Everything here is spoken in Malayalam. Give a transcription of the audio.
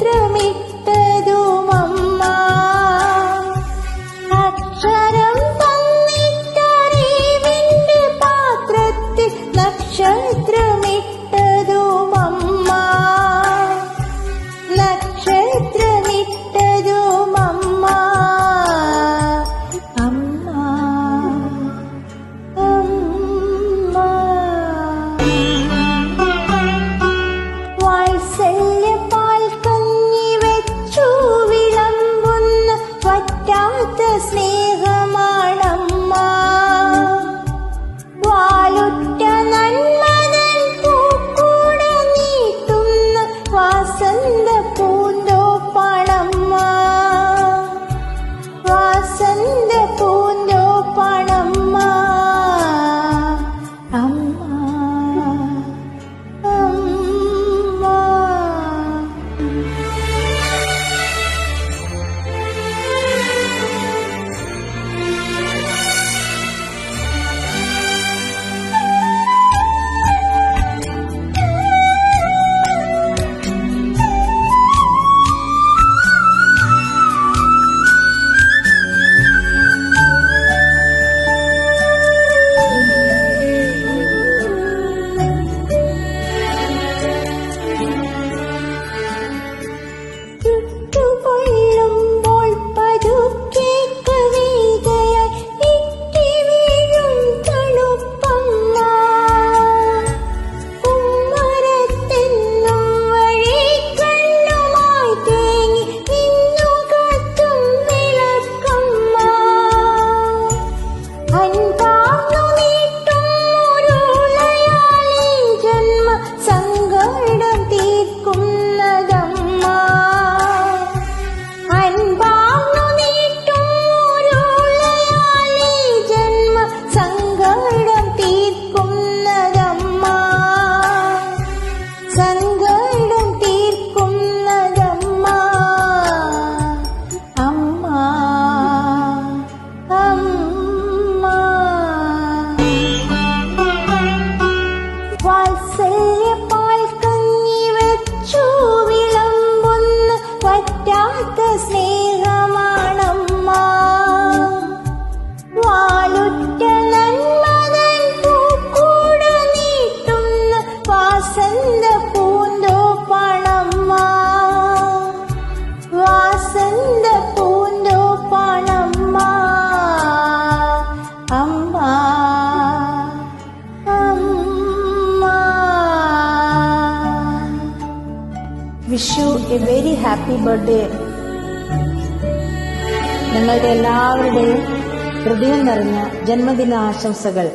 മിത്രമേ स्नेहमाणम्। മാറ്റാത്ത സ്നേഹമാണമ്മ. വാലുറ്റ നന്മതൻ പൂക്കൂട നീട്ടുന്ന വാസന്ത പൂന്തോ പണമ്മ. വാസന്ത പൂന്തോ പണമ്മ. അമ്മ. Wish you a very happy birthday നിങ്ങളുടെ എല്ലാവരുടെയും ഹൃദയം നിറഞ്ഞ ജന്മദിനാശംസകൾ.